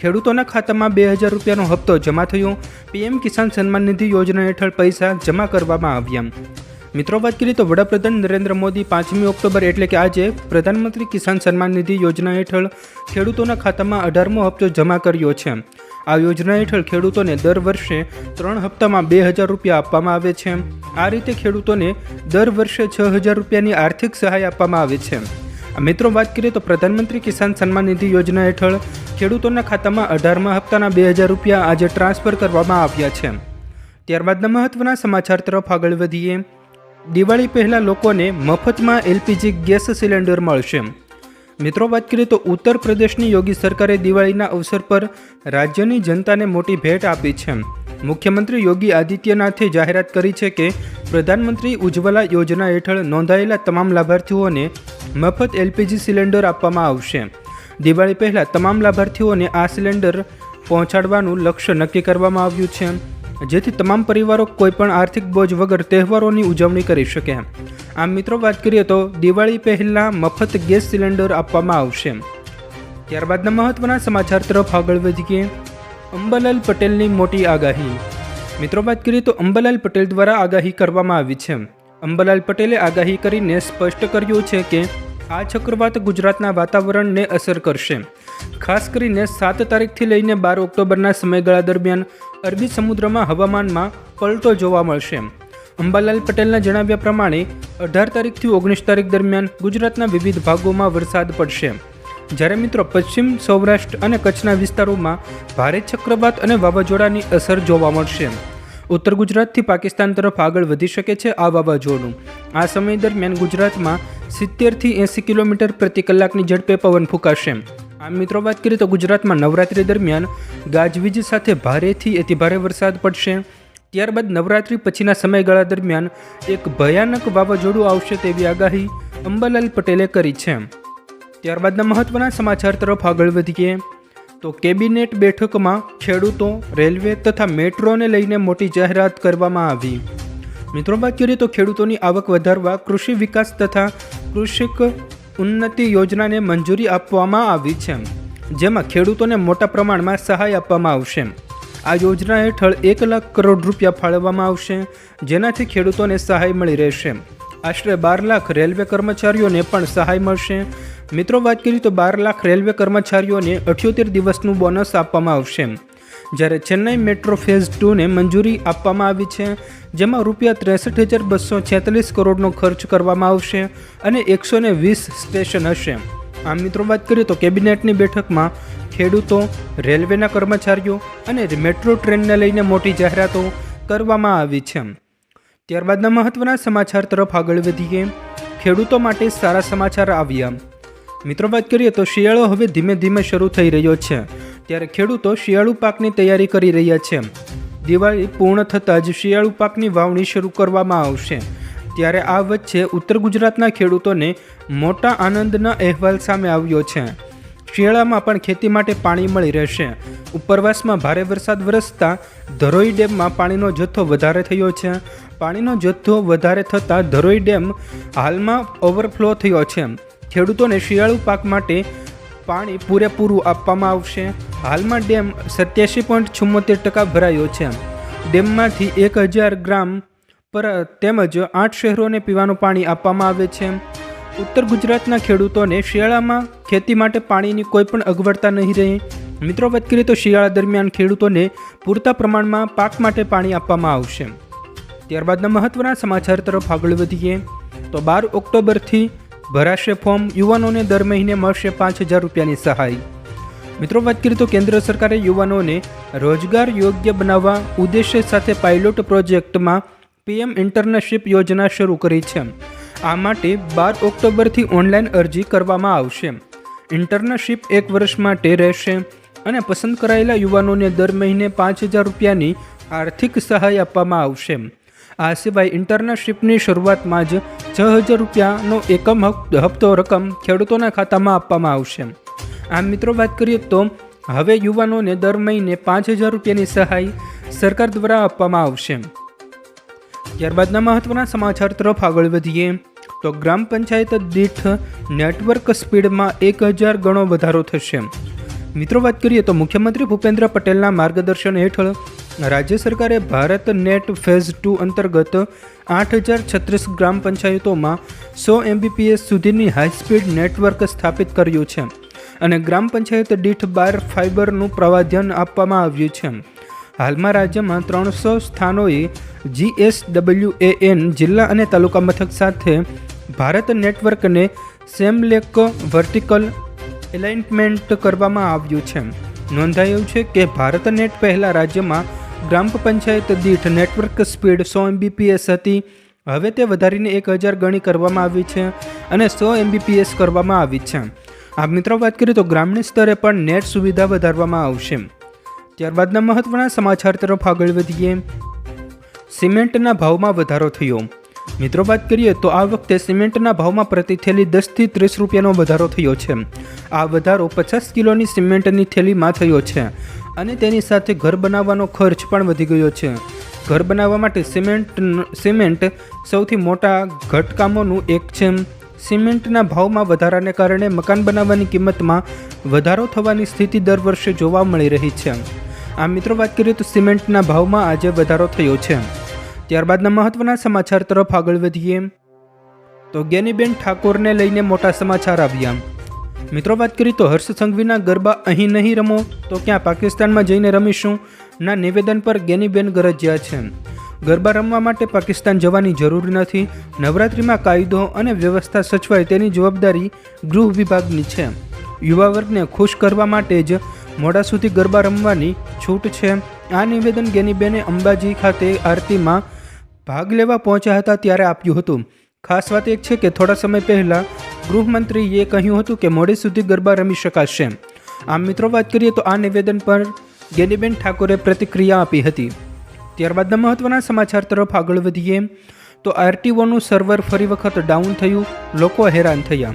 ખેડૂતોના ખાતામાં બે હજાર રૂપિયાનો હપ્તો જમા થયો. પીએમ કિસાન સન્માન નિધિ યોજના હેઠળ પૈસા જમા કરવામાં આવ્યા. મિત્રો, વાત કરીએ તો વડાપ્રધાન નરેન્દ્ર મોદી પાંચમી ઓક્ટોબર એટલે કે આજે પ્રધાનમંત્રી કિસાન સન્માન નિધિ યોજના હેઠળ ખેડૂતોના ખાતામાં અઢારમો હપ્તો જમા કર્યો છે. આ યોજના હેઠળ ખેડૂતોને દર વર્ષે ત્રણ હપ્તામાં બે હજાર રૂપિયા આપવામાં આવે છે. આ રીતે ખેડૂતોને દર વર્ષે છ હજાર રૂપિયાની આર્થિક સહાય આપવામાં આવે છે. મિત્રો વાત કરીએ તો પ્રધાનમંત્રી કિસાન સન્માન નિધિ યોજના હેઠળ ખેડૂતોના ખાતામાં અઢારમા હપ્તાના બે હજાર રૂપિયા આજે ટ્રાન્સફર કરવામાં આવ્યા છે. ત્યારબાદના મહત્વના સમાચાર તરફ આગળ વધીએ. દિવાળી પહેલાં લોકોને મફતમાં એલપીજી ગેસ સિલિન્ડર મળશે. મિત્રો વાત કરીએ તો ઉત્તર પ્રદેશની યોગી સરકારે દિવાળીના અવસર પર રાજ્યની જનતાને મોટી ભેટ આપી છે. મુખ્યમંત્રી યોગી આદિત્યનાથે જાહેરાત કરી છે કે પ્રધાનમંત્રી ઉજ્જવલા યોજના હેઠળ નોંધાયેલા તમામ લાભાર્થીઓને મફત એલપીજી સિલિન્ડર આપવામાં આવશે. દિવાળી પહેલાં તમામ લાભાર્થીઓને આ સિલિન્ડર પહોંચાડવાનું લક્ષ્ય નક્કી કરવામાં આવ્યું છે. જેથી તમામ પરિવારો કોઈપણ આર્થિક બોજ વગર તહેવારોની ઉજવણી કરી શકે. આમ મિત્રો વાત કરીએ તો દિવાળી પહેલાં મફત ગેસ સિલિન્ડર આપવામાં આવશે. ત્યારબાદના મહત્વના સમાચાર તરફ આગળ વધીએ. અંબાલાલ પટેલની મોટી આગાહી. મિત્રો વાત કરીએ તો અંબાલાલ પટેલ દ્વારા આગાહી કરવામાં આવી છે. અંબાલાલ પટેલે આગાહી કરીને સ્પષ્ટ કર્યું છે કે આ ચક્રવાત ગુજરાતના વાતાવરણને અસર કરશે. ખાસ કરીને સાત તારીખથી લઈને બાર ઓક્ટોબરના સમયગાળા દરમિયાન અરબી સમુદ્રમાં હવામાનમાં પલટો જોવા મળશે. અંબાલાલ પટેલના જણાવ્યા પ્રમાણે, અઢાર તારીખથી ઓગણીસ તારીખ દરમિયાન ગુજરાતના વિવિધ ભાગોમાં વરસાદ પડશે. જ્યારે મિત્રો પશ્ચિમ સૌરાષ્ટ્ર અને કચ્છના વિસ્તારોમાં ભારે ચક્રવાત અને વાવાઝોડાની અસર જોવા મળશે. ઉત્તર ગુજરાતથી પાકિસ્તાન તરફ આગળ વધી શકે છે આ વાવાઝોડું. આ સમય દરમિયાન ગુજરાતમાં સિત્તેરથી એંસી કિલોમીટર પ્રતિ કલાકની ઝડપે પવન ફૂંકાશે. આમ મિત્રો, વાત કરીએ તો ગુજરાતમાં નવરાત્રી દરમિયાન ગાજવીજ સાથે ભારેથી અતિભારે વરસાદ પડશે. ત્યારબાદ નવરાત્રી પછીના સમયગાળા દરમિયાન એક ભયાનક વાવાઝોડું આવશે તેવી આગાહી અંબાલાલ પટેલે કરી છે. ત્યારબાદના મહત્વના સમાચાર તરફ આગળ વધીએ. તો કેબિનેટ બેઠકમાં ખેડૂતો, રેલવે તથા મેટ્રોને લઈને મોટી જાહેરાત કરવામાં આવી. મિત્રો વાત કરીએ તો ખેડૂતોની આવક વધારવા કૃષિ વિકાસ તથા કૃષિક ઉન્નતિ યોજનાને મંજૂરી આપવામાં આવી છે, જેમાં ખેડૂતોને મોટા પ્રમાણમાં સહાય આપવામાં આવશે. આ યોજના હેઠળ એક લાખ કરોડ રૂપિયા ફાળવવામાં આવશે, જેનાથી ખેડૂતોને સહાય મળી રહેશે. આશરે બાર લાખ રેલવે કર્મચારીઓને પણ સહાય મળશે. મિત્રો, વાત કરીએ તો બાર લાખ રેલવે કર્મચારીઓને અઠ્યોતેર દિવસનું બોનસ આપવામાં આવશે. જ્યારે ચેન્નાઈ મેટ્રો ફેઝ ટુને મંજૂરી આપવામાં આવી છે, જેમાં રૂપિયા ત્રેસઠ હજાર બસો છેતાલીસ કરોડનો ખર્ચ કરવામાં આવશે અને એકસો ને વીસ સ્ટેશન હશે. આમ મિત્રો, વાત કરીએ તો કેબિનેટની બેઠકમાં ખેડૂતો, રેલવેના કર્મચારીઓ અને મેટ્રો ટ્રેનને લઈને મોટી જાહેરાતો કરવામાં આવી છે. ત્યારબાદના મહત્વના સમાચાર તરફ આગળ વધીએ. ખેડૂતો માટે સારા સમાચાર આવ્યા. મિત્રો, વાત કરીએ તો શિયાળો હવે ધીમે ધીમે શરૂ થઈ રહ્યો છે. ત્યારે ખેડૂતો શિયાળુ પાકની તૈયારી કરી રહ્યા છે. દિવાળી પૂર્ણ થતાં જ શિયાળુ પાકની વાવણી શરૂ કરવામાં આવશે. ત્યારે આ વચ્ચે ઉત્તર ગુજરાતના ખેડૂતોને મોટા આનંદના અહેવાલ સામે આવ્યો છે. શિયાળામાં પણ ખેતી માટે પાણી મળી રહેશે. ઉપરવાસમાં ભારે વરસાદ વરસતા ધરોઈ ડેમમાં પાણીનો જથ્થો વધારે થયો છે. પાણીનો જથ્થો વધારે થતાં ધરોઈ ડેમ હાલમાં ઓવરફ્લો થયો છે. ખેડૂતોને શિયાળુ પાક માટે પાણી પૂરેપૂરું આપવામાં આવશે. હાલમાં ડેમ સત્યાસી પોઈન્ટ છુમ્મોતેર ટકા ભરાયો છે. ડેમમાંથી એક હજાર ગ્રામ પર તેમજ આઠ શહેરોને પીવાનું પાણી આપવામાં આવે છે. ઉત્તર ગુજરાતના ખેડૂતોને શિયાળામાં ખેતી માટે પાણીની કોઈ પણ અગવડતા નહીં રહે. મિત્રો, વાત કરીએ તો શિયાળા દરમિયાન ખેડૂતોને પૂરતા પ્રમાણમાં પાક માટે પાણી આપવામાં આવશે. ત્યારબાદના મહત્વના સમાચાર તરફ આગળ વધીએ. તો બાર ઓક્ટોબરથી ભરાશે ફોર્મ, યુવાનોને દર મહિને મળશે પાંચ હજાર રૂપિયાની સહાય. મિત્રો, વાત કરીએ તો કેન્દ્ર સરકારે યુવાનોને રોજગાર યોગ્ય બનાવવા ઉદ્દેશ્ય સાથે પાયલોટ પ્રોજેક્ટમાં પીએમ ઇન્ટર્નશીપ યોજના શરૂ કરી છે. આ માટે બાર ઓક્ટોબરથી ઓનલાઈન અરજી કરવામાં આવશે. ઇન્ટર્નશીપ એક વર્ષ માટે રહેશે અને પસંદ કરાયેલા યુવાનોને દર મહિને પાંચ હજાર રૂપિયાની આર્થિક સહાય આપવામાં આવશે. આ સિવાય ઇન્ટર્નશીપની શરૂઆતમાં જ છ હજાર રૂપિયાનો એકમ હપ- હપ્તો રકમ ખેડૂતોના ખાતામાં આપવામાં આવશે. આમ મિત્રો વાત કરીએ તો હવે યુવાનોને દર મહિને પાંચ હજાર રૂપિયાની સહાય સરકાર દ્વારા આપવામાં આવશે. ત્યારબાદના મહત્વના સમાચાર તરફ આગળ વધીએ તો ગ્રામ પંચાયત દીઠ નેટવર્ક સ્પીડમાં એક હજાર ગણો વધારો થશે. મિત્રો વાત કરીએ તો મુખ્યમંત્રી ભૂપેન્દ્ર પટેલના માર્ગદર્શન હેઠળ રાજ્ય સરકારે ભારત નેટ ફેઝ ટુ અંતર્ગત આઠ હજાર છત્રીસ ગ્રામ પંચાયતોમાં સો એમબીપીએસ સુધીની હાઈસ્પીડ નેટવર્ક સ્થાપિત કર્યું છે અને ગ્રામ પંચાયત દીઠ બાર ફાઇબરનું પ્રવાધ્યન આપવામાં આવ્યું છે. હાલમાં રાજ્યમાં ત્રણસો સ્થાનોએ જીએસડબલ્યુએએન જિલ્લા અને તાલુકા મથક સાથે ભારત નેટવર્કને સેમલેક વર્ટિકલ એલાઇનમેન્ટ કરવામાં આવ્યું છે. નોંધાયું છે કે ભારત નેટ પહેલાં રાજ્યમાં ગ્રામ પંચાયત દીઠ નેટવર્ક સ્પીડ સો એમબીપીએસ હતી. હવે તે વધારીને એક હજાર ગણી કરવામાં આવી છે અને સો એમબીપીએસ કરવામાં આવી છે. આ મિત્રો, વાત કરીએ તો ગ્રામીણ સ્તરે પણ નેટ સુવિધા વધારવામાં આવશે. ત્યારબાદના મહત્વના સમાચાર તરફ આગળ વધીએ. સિમેન્ટના ભાવમાં વધારો થયો. મિત્રો, વાત કરીએ તો આ વખતે સિમેન્ટના ભાવમાં પ્રતિ થેલી દસથી ત્રીસ રૂપિયાનો વધારો થયો છે. આ વધારો પચાસ કિલોની સિમેન્ટની થેલીમાં થયો છે. અને તેની સાથે ઘર બનાવવાનો ખર્ચ પણ વધી ગયો છે. ઘર બનાવવા માટે સિમેન્ટ સિમેન્ટ સૌથી મોટા ઘટકામોનું એક છે. સિમેન્ટના ભાવમાં વધારાને કારણે મકાન બનાવવાની કિંમતમાં વધારો થવાની સ્થિતિ દર વર્ષે જોવા મળી રહી છે. આ મિત્રો, વાત કરીએ તો સિમેન્ટના ભાવમાં આજે વધારો થયો છે. ત્યારબાદના મહત્વના સમાચાર તરફ આગળ વધીએ. તો જ્ઞાનીબેન ઠાકોરને લઈને મોટા સમાચાર આવ્યા. મિત્રો, વાત કરીએ તો હર્ષ સંઘવીના ગરબા અહીં નહીં રમો, તો ક્યાં પાકિસ્તાનમાં જઈને રમીશું? ના, નિવેદન પર ગેનીબેન ગરજ્યા છે. ગરબા રમવા માટે પાકિસ્તાન જવાની જરૂર નથી. નવરાત્રિમાં કાયદો અને વ્યવસ્થા સચવાય તેની જવાબદારી ગૃહ વિભાગની છે. યુવા વર્ગને ખુશ કરવા માટે જ મોડા સુધી ગરબા રમવાની છૂટ છે. આ નિવેદન ગેનીબેને અંબાજી ખાતે આરતીમાં ભાગ લેવા પહોંચ્યા હતા ત્યારે આપ્યું હતું. ખાસ વાત એક છે કે થોડા સમય પહેલાં ગૃહમંત્રીએ કહ્યું હતું કે મોડે સુધી ગરબા રમી શકાશે. આમ મિત્રો, વાત કરીએ તો આ નિવેદન પર ગેનીબેન ઠાકોરે પ્રતિક્રિયા આપી હતી. ત્યારબાદના મહત્વના સમાચાર તરફ આગળ વધીએ, તો આરટીઓનું સર્વર ફરી વખત ડાઉન થયું, લોકો હેરાન થયા.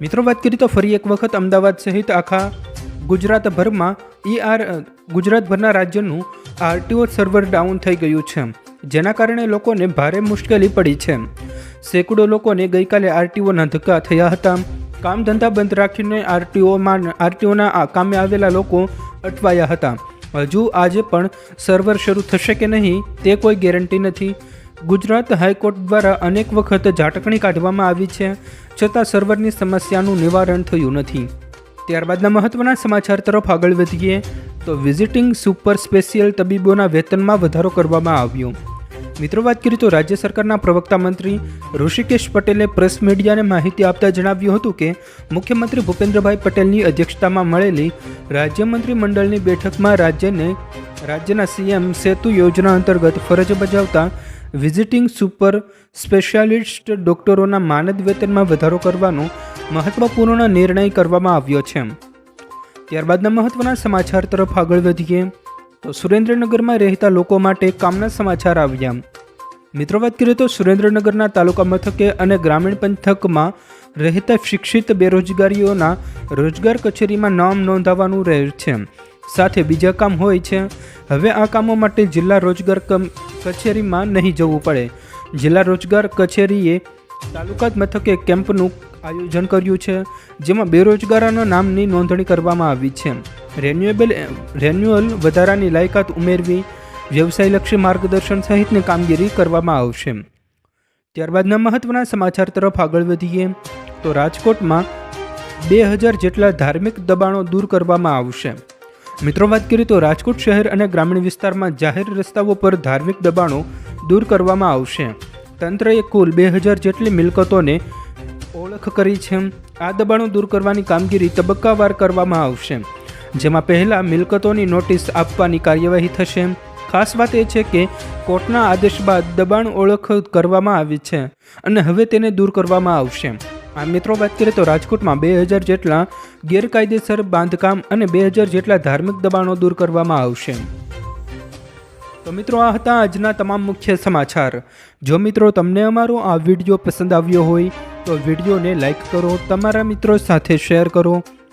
મિત્રો, વાત કરીએ તો ફરી એક વખત અમદાવાદ સહિત આખા ગુજરાતભરમાં ઈ આર ગુજરાતભરના રાજ્યનું આરટીઓ સર્વર ડાઉન થઈ ગયું છે, જેના કારણે લોકોને ભારે મુશ્કેલી પડી છે. સેંકડો લોકોને ગઈકાલે આરટીઓના ધક્કા થયા હતા. કામ ધંધા બંધ રાખીને આરટીઓમાં આરટીઓના કામે આવેલા લોકો અટવાયા હતા. હજુ આજે પણ સર્વર શરૂ થશે કે નહીં, તે કોઈ ગેરંટી નથી. ગુજરાત હાઈકોર્ટ દ્વારા અનેક વખત ઝાટકણી કાઢવામાં આવી છે, છતાં સર્વરની સમસ્યાનું નિવારણ થયું નથી. ત્યારબાદના મહત્વના સમાચાર તરફ આગળ વધીએ, તો વિઝિટિંગ સુપર સ્પેશિયલ તબીબોના વેતનમાં વધારો કરવામાં આવ્યો. મિત્રો, વાત કરીએ તો રાજ્ય સરકારના પ્રવક્તા મંત્રી ઋષિકેશ પટેલે પ્રેસ મીડિયાને માહિતી આપતા જણાવ્યું હતું કે, મુખ્યમંત્રી ભૂપેન્દ્રભાઈ પટેલની અધ્યક્ષતામાં મળેલી રાજ્ય મંત્રીમંડળની બેઠકમાં રાજ્યને, રાજ્યના સીએમ સેતુ યોજના અંતર્ગત ફરજ બજાવતા વિઝિટિંગ સુપર સ્પેશિયાલિસ્ટ ડોક્ટરોના માનદ વેતનમાં વધારો કરવાનો મહત્વપૂર્ણ નિર્ણય કરવામાં આવ્યો છે. ત્યારબાદના મહત્વના સમાચાર તરફ આગળ વધીએ. તો સુરેન્દ્રનગરમાં રહેતા લોકો માટે કામના સમાચાર આવ્યા. મિત્રો, વાત કરીએ તો સુરેન્દ્રનગરના તાલુકા મથકે અને ગ્રામીણ પંથકમાં રહેતા શિક્ષિત બેરોજગારીઓના રોજગાર કચેરીમાં નામ નોંધાવવાનું રહે છે. સાથે બીજા કામ હોય છે. હવે આ કામો માટે જિલ્લા રોજગાર કચેરીમાં નહીં જવું પડે. જિલ્લા રોજગાર કચેરીએ તાલુકા મથકે કેમ્પનું આયોજન કર્યું છે, જેમાં બેરોજગારોના નામની નોંધણી કરવામાં આવી છે. રેન્યુએબલ રેન્યુઅલ વધારાની લાયકાત ઉમેરવી, વ્યવસાયલક્ષી માર્ગદર્શન સહિતની કામગીરી કરવામાં આવશે. ત્યારબાદના મહત્વના સમાચાર તરફ આગળ વધીએ, તો રાજકોટમાં બે હજાર જેટલા ધાર્મિક દબાણો દૂર કરવામાં આવશે. મિત્રો, વાત કરીએ તો રાજકોટ શહેર અને ગ્રામીણ વિસ્તારમાં જાહેર રસ્તાઓ પર ધાર્મિક દબાણો દૂર કરવામાં આવશે. તંત્રએ કુલ બે હજાર જેટલી મિલકતોને ઓળખ કરી છે. આ દબાણો દૂર કરવાની કામગીરી તબક્કાવાર કરવામાં આવશે. જેમાં પહેલાં મિલકતોની નોટિસ આપવાની કાર્યવાહી થશે. ખાસ વાત એ છે કે કોર્ટના આદેશ બાદ દબાણ ઓળખ કરવામાં આવી છે અને હવે તેને દૂર કરવામાં આવશે. આ મિત્રો વાત કરીએ તો રાજકોટમાં બે હજાર જેટલા ગેરકાયદેસર બાંધકામ અને બે હજાર જેટલા ધાર્મિક દબાણો દૂર કરવામાં આવશે. તો મિત્રો આ હતા આજના તમામ મુખ્ય સમાચાર. જો મિત્રો તમને અમારો આ વીડિયો પસંદ આવ્યો હોય, તો વિડીયોને લાઇક કરો, તમારા મિત્રો સાથે શેર કરો.